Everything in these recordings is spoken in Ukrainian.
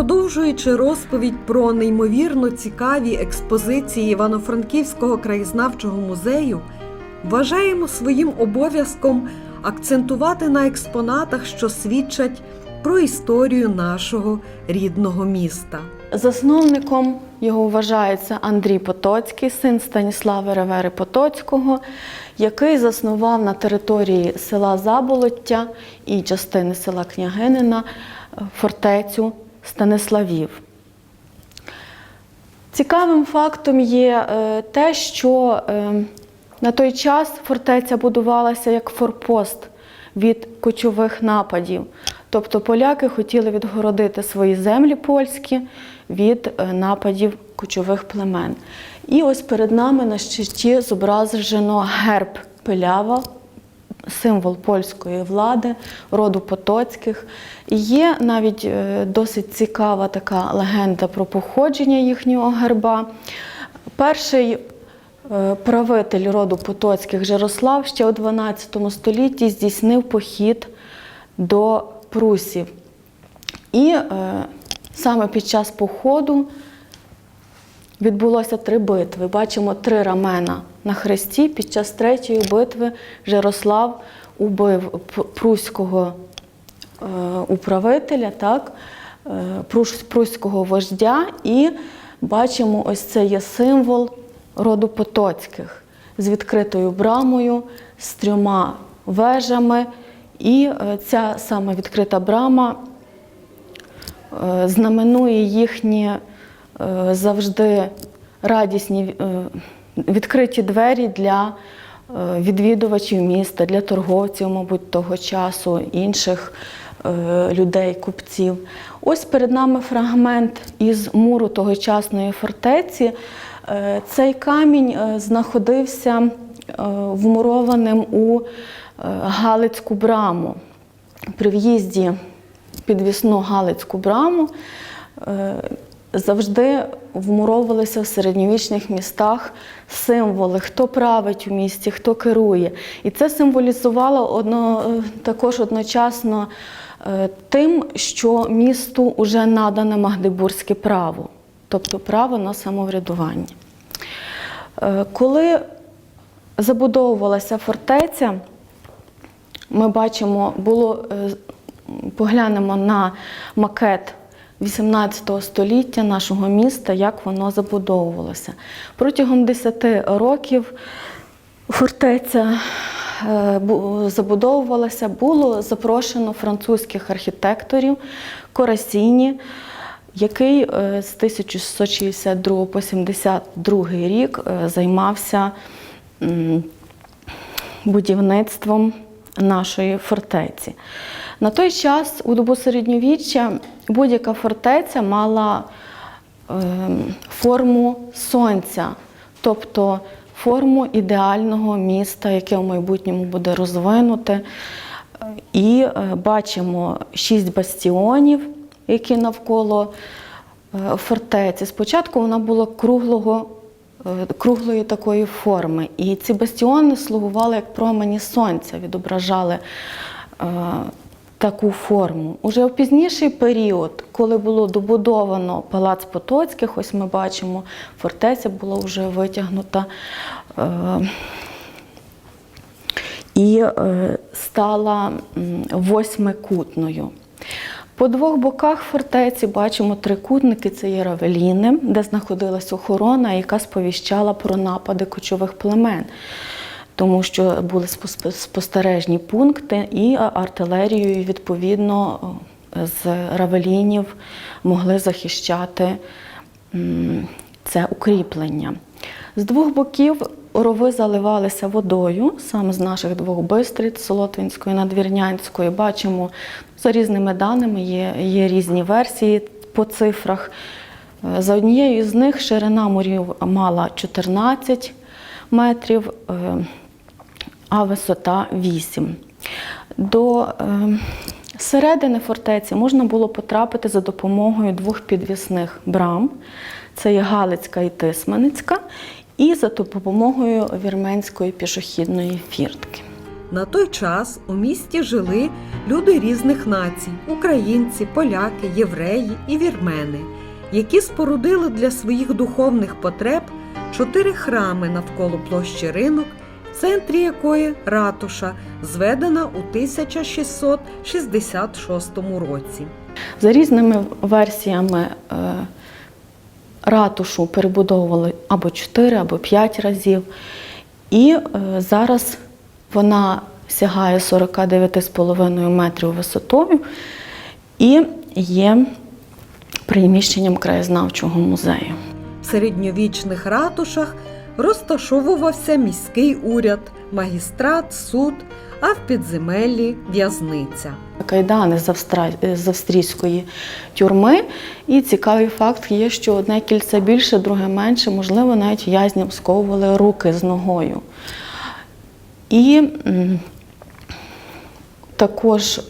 Продовжуючи розповідь про неймовірно цікаві експозиції Івано-Франківського краєзнавчого музею, вважаємо своїм обов'язком акцентувати на експонатах, що свідчать про історію нашого рідного міста. Засновником його вважається Андрій Потоцький, син Станіслава Ревери Потоцького, який заснував на території села Заболоття і частини села Княгинина фортецю Станиславів. Цікавим фактом є е, те, що е, на той час фортеця будувалася як форпост від кочових нападів. Тобто поляки хотіли відгородити свої землі польські від е, нападів кочових племен. І ось перед нами на щиті зображено герб пилява, символ польської влади, роду Потоцьких. І є навіть е, досить цікава така легенда про походження їхнього герба. Перший е, правитель роду Потоцьких Жирослав ще у 12 столітті здійснив похід до прусів. І е, саме під час походу відбулося три битви. Бачимо три рамена на хресті. Під час третьої битви Жирослав убив пруського е, управителя, так, е, пруського вождя, і бачимо, ось це є символ роду Потоцьких з відкритою брамою, з трьома вежами. І е, ця саме відкрита брама знаменує їхні е, завжди радісні е, відкриті двері для е, відвідувачів міста, для торговців, мабуть, того часу, інших е, людей, купців. Ось перед нами фрагмент із муру тогочасної фортеці. Е, Цей камінь е, знаходився е, вмурованим у е, Галицьку браму. При в'їзді підвісну Галицьку браму е, завжди вмуровувалися в середньовічних містах символи, хто править у місті, хто керує. І це символізувало одно, е, також одночасно е, тим, що місту вже надане Магдебурзьке право, тобто право на самоврядування. Е, Коли забудовувалася фортеця, ми бачимо, було, поглянемо на макет 18 століття нашого міста, як воно забудовувалося. Протягом 10 років фортеця е, забудовувалася, було запрошено французьких архітекторів Корасіні, який е, з 1662 по 72 рік е, займався будівництвом нашої фортеці. На той час, у добу середньовіччя, будь-яка фортеця мала е, форму сонця, тобто форму ідеального міста, яке в майбутньому буде розвинуте. І е, бачимо шість бастіонів, які навколо е, фортеці. Спочатку вона була круглого круглої такої форми. І ці бастіони слугували як промені сонця, відображали е, таку форму. Уже в пізніший період, коли було добудовано палац Потоцьких, ось ми бачимо, фортеця була вже витягнута. Е, і е, стала восьмикутною. По двох боках фортеці бачимо трикутники, це є равеліни, де знаходилась охорона, яка сповіщала про напади кочових племен, тому що були спостережні пункти, і артилерією, відповідно, з равелінів могли захищати це укріплення. З двох боків рови заливалися водою, саме з наших двох бистриць, Солотвинської, Надвірнянської. Бачимо, за різними даними є, є різні версії по цифрах. Е, За однією з них ширина морів мала 14 метрів, е, а висота 8. До е, середини фортеці можна було потрапити за допомогою двох підвісних брам. Це є Галицька і Тисменицька, і за допомогою вірменської пішохідної фіртки. На той час у місті жили люди різних націй українці, поляки, євреї і вірмени, які спорудили для своїх духовних потреб чотири храми навколо площі ринок, в центрі якої ратуша зведена у 1666 році. За різними версіями е, ратушу перебудовували або 4, або 5 разів. І е, зараз вона сягає 49,5 метрів висотою і є приміщенням краєзнавчого музею. В середньовічних ратушах розташовувався міський уряд, магістрат, суд, а в підземеллі в'язниця. Кайдани з, Австра- з австрійської тюрми. І цікавий факт є, що одне кільце більше, друге менше, можливо, навіть в'язням сковували руки з ногою. І також е,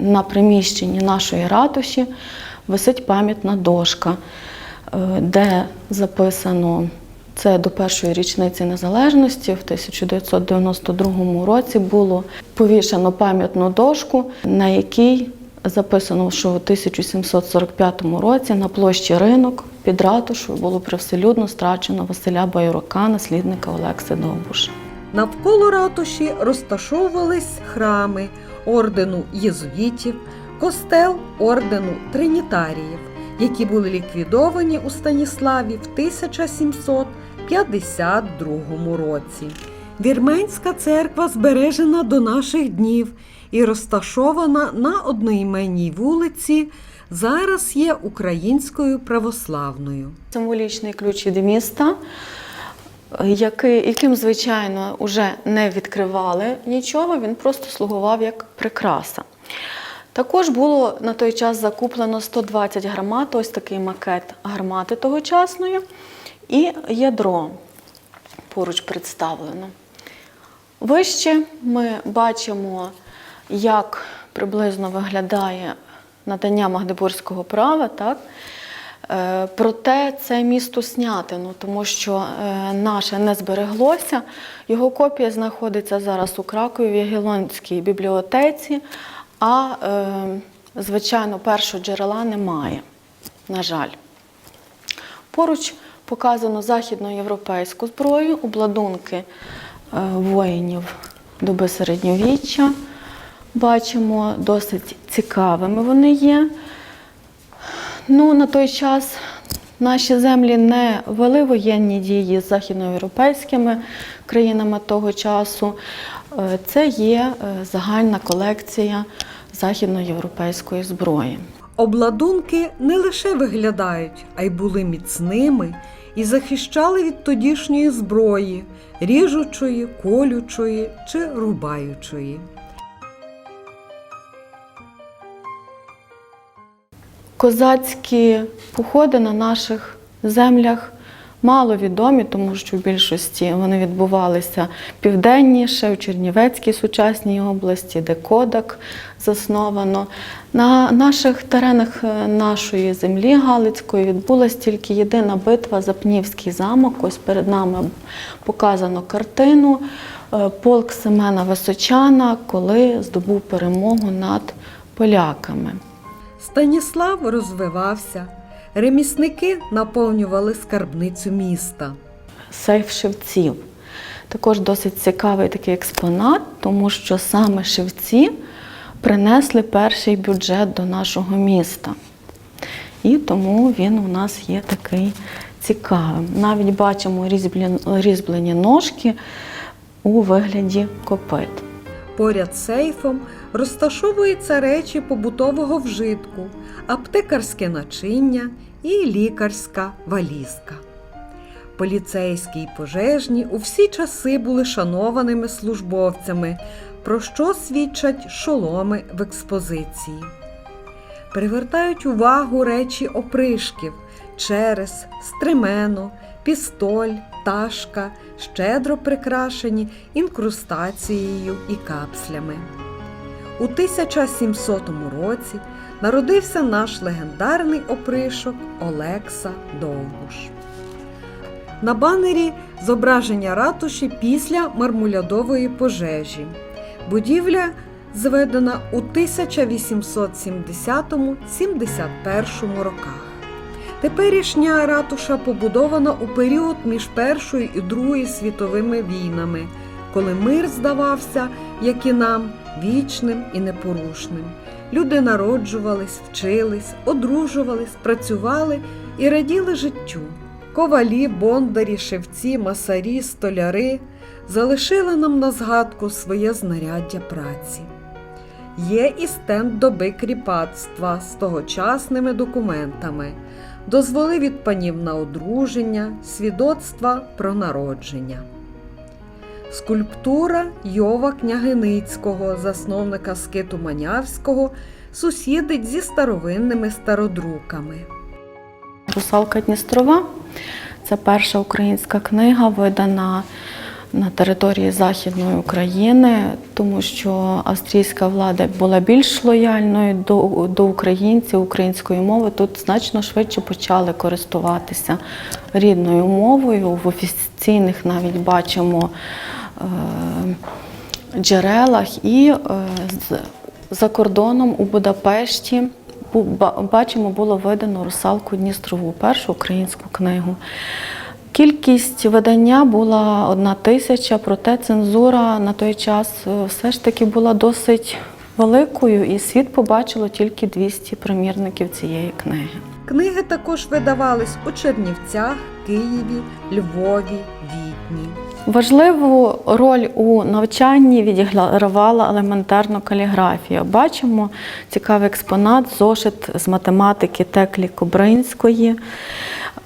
на приміщенні нашої ратуші висить пам'ятна дошка, е, де записано це до першої річниці незалежності в 1992 році було повішено пам'ятну дошку, на якій записано, що у 1745 році на площі ринок під ратушою було привселюдно страчено Василя Байрока, наслідника Олекси Довбуша. Навколо ратуші розташовувались храми ордену єзуїтів, костел ордену тринітаріїв, які були ліквідовані у Станіславі в 1752 році. Вірменська церква збережена до наших днів і розташована на одноіменній вулиці. Зараз є українською православною. Символічний ключ від міста, яким, звичайно, вже не відкривали нічого, він просто слугував як прикраса. Також було на той час закуплено 120 гармат, ось такий макет гармати тогочасної, і ядро поруч представлено. Вище ми бачимо, як приблизно виглядає надання Магдебурзького права. Так? Е, Проте це місто Снятину, тому що е, наше не збереглося. Його копія знаходиться зараз у Кракові в Ягелонській бібліотеці, а, е, звичайно, першого джерела немає, на жаль. Поруч показано західноєвропейську зброю, обладунки воїнів доби середньовіччя. Бачимо, досить цікавими вони є. Ну, на той час наші землі не вели воєнні дії з західноєвропейськими країнами того часу. Е, Це є е, загальна колекція західноєвропейської зброї. Обладунки не лише виглядають, а й були міцними і захищали від тодішньої зброї, ріжучої, колючої чи рубаючої. Козацькі походи на наших землях мало відомі, тому що в більшості вони відбувалися південніше, в Чернівецькій сучасній області, де Кодак засновано. На наших теренах е, нашої землі Галицької відбулася тільки єдина битва за Пнівський замок. Ось перед нами показано картину. Е, Полк Семена Височана, коли здобув перемогу над поляками. Станіслав розвивався, ремісники наповнювали скарбницю міста. сейф шевців. Також досить цікавий такий експонат, тому що саме шевці принесли перший бюджет до нашого міста. І тому він у нас є такий цікавим. Навіть бачимо різьблені ножки у вигляді копит. Поряд з сейфом розташовуються речі побутового вжитку, аптекарське начиння і лікарська валізка. Поліцейські й пожежні у всі часи були шанованими службовцями, про що свідчать шоломи в експозиції. Привертають увагу речі опришків, черес, стремено, пістоль, ташка, щедро прикрашені інкрустацією і капслями. У 1700 році народився наш легендарний опришок Олекса Довбуш. На банері зображення ратуші після мармулядової пожежі. Будівля зведена у 1870-71 роках. Теперішня ратуша побудована у період між Першою і Другою світовими війнами, коли мир здавався, як і нам, вічним і непорушним. Люди народжувались, вчились, одружувались, працювали і раділи життю. Ковалі, бондарі, шевці, масарі, столяри залишили нам на згадку своє знаряддя праці. Є і стенд доби кріпацтва з тогочасними документами, дозволи від панів на одруження, свідоцтва про народження. Скульптура Йова Княгиницького, засновника скиту Манявського, сусідить зі старовинними стародруками. Русалка Дністрова це перша українська книга, видана на території Західної України, тому що австрійська влада була більш лояльною до, до українців, української мови. Тут значно швидше почали користуватися рідною мовою. В офіційних навіть бачимо е, джерелах і е, за кордоном у Будапешті бачимо, було видано русалку Дністрову, першу українську книгу. Кількість видання була одна тисяча, проте цензура на той час е, все ж таки була досить великою, і світ побачило тільки 200 примірників цієї книги. Книги також видавались у Чернівцях, Києві, Львові, Відні. Важливу роль у навчанні відігравала елементарно каліграфія. Бачимо цікавий експонат, зошит з математики Теклі Кобринської.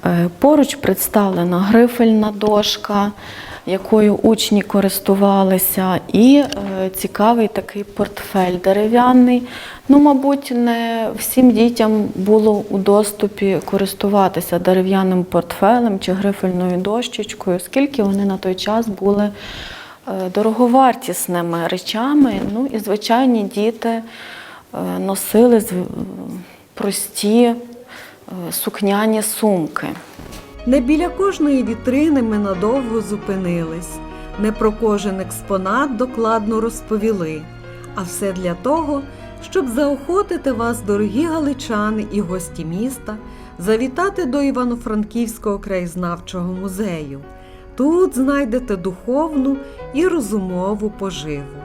Е, Поруч представлена грифельна дошка, якою учні користувалися, і е, цікавий такий портфель дерев'яний. Ну, мабуть, не всім дітям було у доступі користуватися дерев'яним портфелем чи грифельною дощечкою, оскільки вони на той час були е, дороговартісними речами. Ну і звичайні діти носили прості сукняні сумки. Не біля кожної вітрини ми надовго зупинились, не про кожен експонат докладно розповіли, а все для того, щоб заохотити вас, дорогі галичани і гості міста, завітати до Івано-Франківського краєзнавчого музею. Тут знайдете духовну і розумову поживу.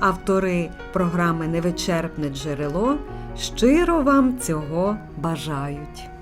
Автори програми Невичерпне джерело щиро вам цього бажають.